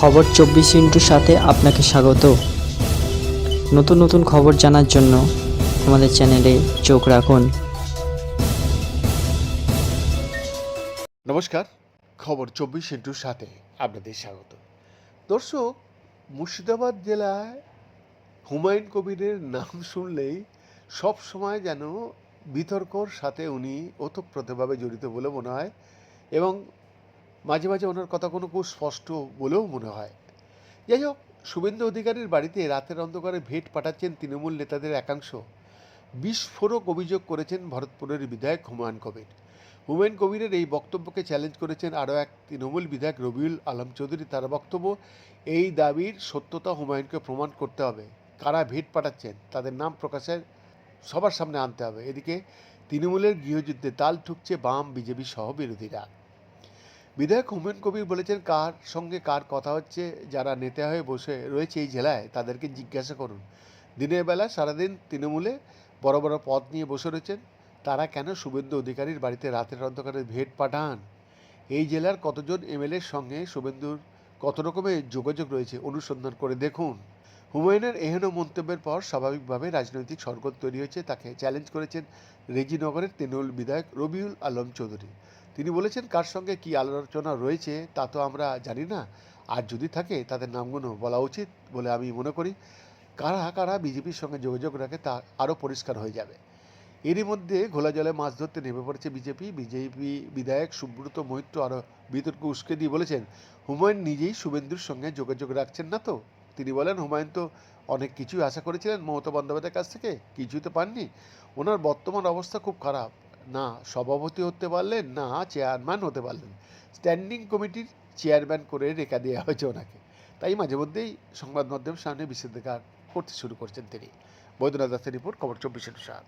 খবর চব্বিশ ইন্টুর সাথে আপনাকে স্বাগত। নতুন নতুন খবর জানার জন্য আমাদের চ্যানেলে চোখ রাখুন। নমস্কার, খবর চব্বিশ ইন্টুর সাথে আপনাদের স্বাগত। দর্শক, মুর্শিদাবাদ জেলায় হুমায়ুন কবিরের নাম শুনলেই সব সময় যেন বিতর্কর সাথে উনি ওতপ্রোতভাবে জড়িত বলে মনে হয় এবং মাঝে মাঝে ওনার কথা কোনো খুব স্পষ্ট বলেও মনে হয়। যাই হোক, শুভেন্দু অধিকারীর বাড়িতে রাতের অন্ধকারে ভেট পাঠাচ্ছেন তৃণমূল নেতাদের একাংশ। বিস্ফোরক অভিযোগ করেছেন ভরতপুরের বিধায়ক হুমায়ুন কবির। হুমায়ুন কবিরের এই বক্তব্যকে চ্যালেঞ্জ করেছেন আরও এক তৃণমূল বিধায়ক রবিউল আলম চৌধুরী। তার বক্তব্য, এই দাবির সত্যতা হুমায়ুনকে প্রমাণ করতে হবে। কারা ভেট পাঠাচ্ছেন, তাদের নাম প্রকাশের সবার সামনে আনতে হবে। এদিকে, তৃণমূলের গৃহযুদ্ধে তাল ঠুকছে বাম বিজেপি সহ বিরোধীরা বিধায়ক হুমায়ুন কবির বলেছেন, কার সঙ্গে কার কথা হচ্ছে, যারা নেতা হয়ে বসে রয়েছে এই জেলায়, তাদেরকে জিজ্ঞাসা করুন। দিনের বেলা সারাদিন তৃণমূলে বড় বড় পদ নিয়ে বসে রয়েছেন। তারা কেন শুভেন্দু অধিকারীর বাড়িতে রাতের অন্ধকারে ভেট পাঠান? এই জেলার কতজন এমএলএর সঙ্গে শুভেন্দুর কত রকমের যোগাযোগ রয়েছে, অনুসন্ধান করে দেখুন। হুমায়ুনের এহেন মন্তব্যের পর স্বাভাবিকভাবে রাজনৈতিক সরগত তৈরি হয়েছে, তাকে চ্যালেঞ্জ করেছেন রেজিনগরের তৃণমূল বিধায়ক রবিউল আলম চৌধুরী। তিনি বলেছেন, কার সঙ্গে কী আলোচনা রয়েছে তা তো আমরা জানি না। আর যদি থাকে, তাদের নামগুলো বলা উচিত বলে আমি মনে করি। কারা কারা বিজেপির সঙ্গে যোগাযোগ রাখে তা আরও পরিষ্কার হয়ে যাবে। এরই মধ্যে ঘোলা জলে মাছ ধরতে নেমে পড়েছে বিজেপি। বিজেপি বিধায়ক সুব্রত মৈত্র আরও বিতর্ক উস্কে দিয়ে বলেছেন, হুমায়ুন নিজেই শুভেন্দুর সঙ্গে যোগাযোগ রাখছেন না তো? তিনি বলেন, হুমায়ুন তো অনেক কিছুই আশা করেছিলেন মমতা বন্দ্যোপাধ্যায়ের কাছ থেকে, কিছুই তো পাননি। ওনার বর্তমান অবস্থা খুব খারাপ। না সভাপতি হতে পারলেন, না চেয়ারম্যান হতে পারলেন। স্ট্যান্ডিং কমিটির চেয়ারম্যান করে রেখা দেওয়া হয়েছে ওনাকে। তাই মাঝে মধ্যেই সংবাদ মাধ্যমের সামনে বিশ্বাধিকার করতে শুরু করছেন তিনি। বৈদ্যনাথ দাসের রিপোর্ট, খবর চব্বিশের সাত